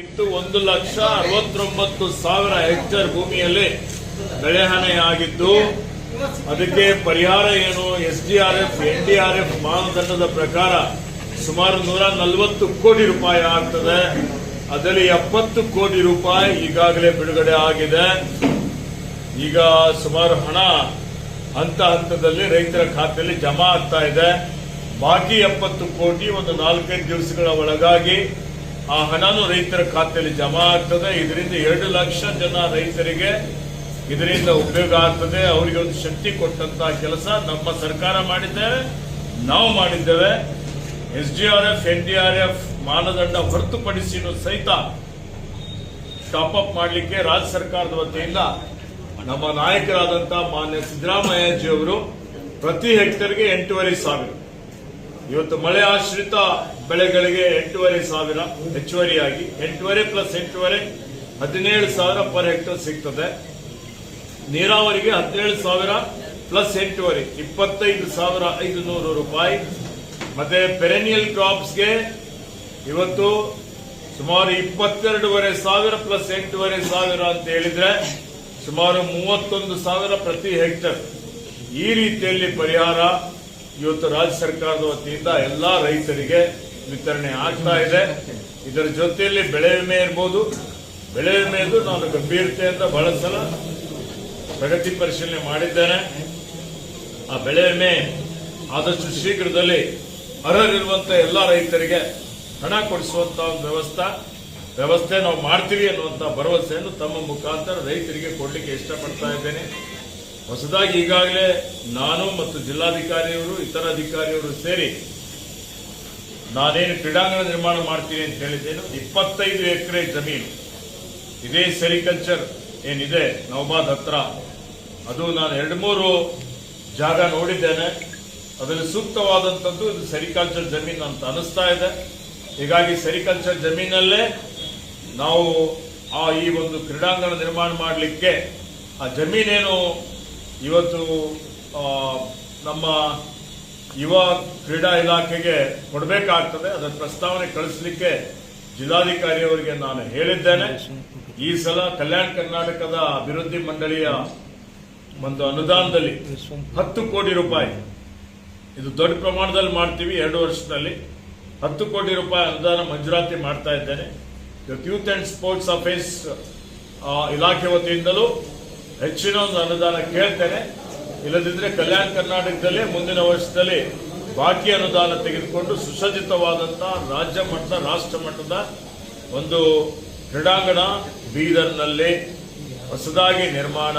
ಇತ್ತು ಒಂದು ಲಕ್ಷ ಅರವತ್ತೊಂಬತ್ತು ಸಾವಿರ ಹೆಕ್ಟೇರ್ ಭೂಮಿಯಲ್ಲಿ ಬೆಳೆಹಾನಿಯಾಗಿದ್ದು ಅದಕ್ಕೆ ಪರಿಹಾರ ಏನು? S D R F, N D R F ಮಾನದಂಡದ ಪ್ರಕಾರ ಸುಮಾರು ನೂರ ನಲವತ್ತು ಕೋಟಿ ರೂಪಾಯಿ ಆಗ್ತದೆ. ಅದರಲ್ಲಿ ಎಪ್ಪತ್ತು ಕೋಟಿ ರೂಪಾಯಿ ಈಗಾಗಲೇ ಬಿಡುಗಡೆ ಆಗಿದೆ. ಈಗ ಸುಮಾರು ಹಣ ಹಂತ ಹಂತದಲ್ಲಿ ರೈತರ ಖಾತೆಯಲ್ಲಿ ಜಮಾ ಆಗ್ತಾ ಇದೆ. ಬಾಕಿ ಎಪ್ಪತ್ತು ಕೋಟಿ ಒಂದು ನಾಲ್ಕೈದು ದಿವಸಗಳ ಒಳಗಾಗಿ ಆ ಹಣನು ರೈತರ ಖಾತೆಯಲ್ಲಿ ಜಮಾ ಆಗ್ತದೆ. ಇದರಿಂದ ಎರಡು ಲಕ್ಷ ಜನ ರೈತರಿಗೆ ಇದರಿಂದ ಉಪಯೋಗ ಆಗ್ತದೆ. ಅವರಿಗೆ ಒಂದು ಶಕ್ತಿ ಕೊಟ್ಟಂತ ಕೆಲಸ ನಮ್ಮ ಸರ್ಕಾರ ಮಾಡಿದ್ದೇವೆ ನಾವು ಮಾಡಿದ್ದೇವೆ. S D R F, N D R F ಮಾನದಂಡ ಹೊರತುಪಡಿಸಿನೂ ಸಹಿತ ಟಾಪ್ ಅಪ್ ಮಾಡಲಿಕ್ಕೆ ರಾಜ್ಯ ಸರ್ಕಾರದ ವತಿಯಿಂದ ನಮ್ಮ ನಾಯಕರಾದಂತ ಮಾನ್ಯ ಸಿದ್ದರಾಮಯ್ಯಜಿ ಅವರು ಪ್ರತಿ ಹೆಕ್ಟರ್ಗೆ ಎಂಟೂವರೆ ಸಾವಿರ. ಇವತ್ತು ಮಳೆ ಆಶ್ರಿತ ಬೆಳೆಗಳಿಗೆ ಎಂಟೂವರೆ ಸಾವಿರ ಹೆಚ್ಚುವರಿಯಾಗಿ, ಎಂಟೂವರೆ ಪ್ಲಸ್ ಎಂಟೂವರೆ, ಹದಿನೇಳು ಸಾವಿರ ಪರ್ ಹೆಕ್ಟರ್ ಸಿಗ್ತದೆ. ನೀರಾವರಿಗೆ ಹದಿನೇಳು ಸಾವಿರ ಪ್ಲಸ್ ಎಂಟೂವರೆ, ಇಪ್ಪತ್ತೈದು ಸಾವಿರ ಐದು ನೂರು ರೂಪಾಯಿ. ಮತ್ತೆ ಪೆರೆನಿಯಲ್ ಕ್ರಾಪ್ಸ್ಗೆ ಇವತ್ತು ಸುಮಾರು ಇಪ್ಪತ್ತೆರಡೂವರೆ ಸಾವಿರ ಪ್ಲಸ್ ಎಂಟೂವರೆ ಸಾವಿರ ಅಂತ ಹೇಳಿದ್ರೆ ಸುಮಾರು ಮೂವತ್ತೊಂದು ಸಾವಿರ ಪ್ರತಿ ಹೆಕ್ಟರ್ ಈ ರೀತಿಯಲ್ಲಿ ಪರಿಹಾರ ಇವತ್ತು ರಾಜ್ಯ ಸರ್ಕಾರದ ವತಿಯಿಂದ ಎಲ್ಲಾ ರೈತರಿಗೆ ವಿತರಣೆ ಆಗ್ತಾ ಇದೆ. ಇದರ ಜೊತೆಯಲ್ಲಿ ಬೆಳೆ ವಿಮೆ ಇರ್ಬೋದು. ಬೆಳೆ ವಿಮೆಯದು ನಾನು ಗಂಭೀರತೆಯಿಂದ ಬಹಳ ಸಲ ಪ್ರಗತಿ ಪರಿಶೀಲನೆ ಮಾಡಿದ್ದೇನೆ. ಆ ಬೆಳೆ ವಿಮೆ ಆದಷ್ಟು ಶೀಘ್ರದಲ್ಲಿ ಅರ್ಹರಿರುವಂತ ಎಲ್ಲ ರೈತರಿಗೆ ಹಣ ಕೊಡಿಸುವಂತ ಒಂದು ವ್ಯವಸ್ಥೆ. ವ್ಯವಸ್ಥೆ ನಾವು ಮಾಡ್ತೀವಿ ಅನ್ನುವಂತ ಭರವಸೆಯನ್ನು ತಮ್ಮ ಮುಖಾಂತರ ರೈತರಿಗೆ ಕೊಡಲಿಕ್ಕೆ ಇಷ್ಟಪಡ್ತಾ ಇದ್ದೇನೆ. ಹೊಸದಾಗಿ ಈಗಾಗಲೇ ನಾನು ಮತ್ತು ಜಿಲ್ಲಾಧಿಕಾರಿಯವರು, ಇತರ ಅಧಿಕಾರಿಯವರು ಸೇರಿ ನಾನೇನು ಕ್ರೀಡಾಂಗಣ ನಿರ್ಮಾಣ ಮಾಡ್ತೀನಿ ಅಂತ ಹೇಳಿದ್ದೇನು? ಇಪ್ಪತ್ತೈದು ಎಕರೆ ಜಮೀನು. ಇದೇ ಸೆರಿಕಲ್ಚರ್ ಏನಿದೆ ನವಬಾದ್ ಹತ್ರ. ಅದು ನಾನು ಎರಡು ಮೂರು ಜಾಗ ನೋಡಿದ್ದೇನೆ. ಅದರಲ್ಲಿ ಸೂಕ್ತವಾದಂಥದ್ದು ಇದು ಸೆರಿಕಲ್ಚರ್ ಜಮೀನು ಅಂತ ಅನಿಸ್ತಾ ಇದೆ. ಹೀಗಾಗಿ ಸೆರಿಕಲ್ಚರ್ ಜಮೀನಲ್ಲೇ ನಾವು ಆ ಈ ಒಂದು ಕ್ರೀಡಾಂಗಣ ನಿರ್ಮಾಣ ಮಾಡಲಿಕ್ಕೆ ಆ ಜಮೀನೇನು ಇವತ್ತು ನಮ್ಮ ಯುವ ಕ್ರೀಡಾ ಇಲಾಖೆಗೆ ಕೊಡಬೇಕಾಗ್ತದೆ. ಅದರ ಪ್ರಸ್ತಾವನೆ ಕಳಿಸಲಿಕ್ಕೆ ಜಿಲ್ಲಾಧಿಕಾರಿಯವರಿಗೆ ನಾನು ಹೇಳಿದ್ದೇನೆ. ಈ ಸಲ ಕಲ್ಯಾಣ ಕರ್ನಾಟಕದ ಅಭಿವೃದ್ಧಿ ಮಂಡಳಿಯ ಒಂದು ಅನುದಾನದಲ್ಲಿ ಹತ್ತು ಕೋಟಿ ರೂಪಾಯಿ, ಇದು ದೊಡ್ಡ ಪ್ರಮಾಣದಲ್ಲಿ ಮಾಡ್ತೀವಿ, ಎರಡು ವರ್ಷದಲ್ಲಿ ಹತ್ತು ಕೋಟಿ ರೂಪಾಯಿ ಅನುದಾನ ಮಂಜೂರಾತಿ ಮಾಡ್ತಾ ಇದ್ದೇನೆ. ಯೂತ್ ಅಂಡ್ ಸ್ಪೋರ್ಟ್ಸ್ ಅಫೇರ್ಸ್ ಇಲಾಖೆ ವತಿಯಿಂದಲೂ ಹೆಚ್ಚಿನ ಒಂದು ಅನುದಾನ ಕೇಳ್ತೇನೆ. ಇಲ್ಲದಿದ್ರೆ ಕಲ್ಯಾಣ ಕರ್ನಾಟಕದಲ್ಲಿ ಮುಂದಿನ ವರ್ಷದಲ್ಲಿ ಬಾಕಿ ಅನುದಾನ ತೆಗೆದುಕೊಂಡು ಸುಸಜ್ಜಿತವಾದಂತಹ ರಾಜ್ಯ ಮಟ್ಟದ, ರಾಷ್ಟ್ರ ಮಟ್ಟದ ಒಂದು ಕ್ರೀಡಾಂಗಣ ಬೀದರ್ನಲ್ಲಿ ಹೊಸದಾಗಿ ನಿರ್ಮಾಣ